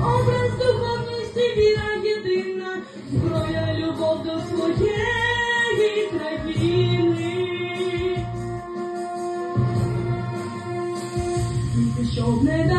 образ духовності, віра єдина, зброя любов до своєї країни. Щоб не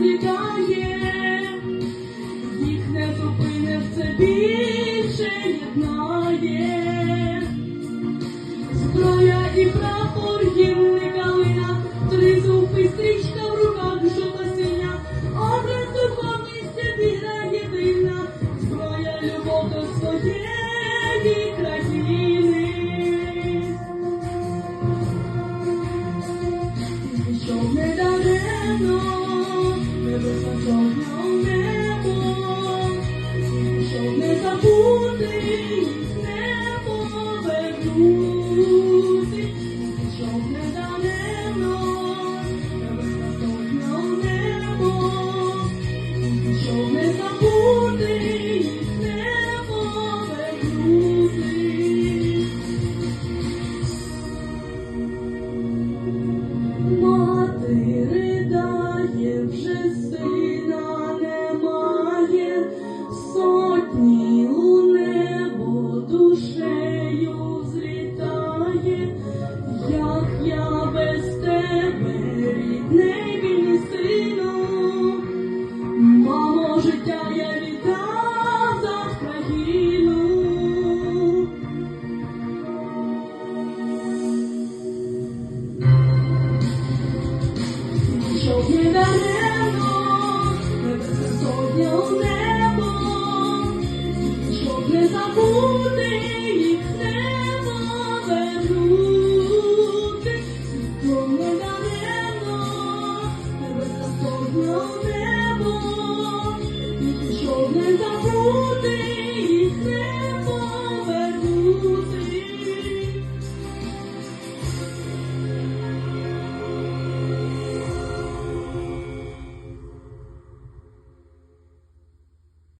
розвітає, їх не зупине все більше єднає, зброя і прапор гімни калина, три зупи стрічки. 永远的念奴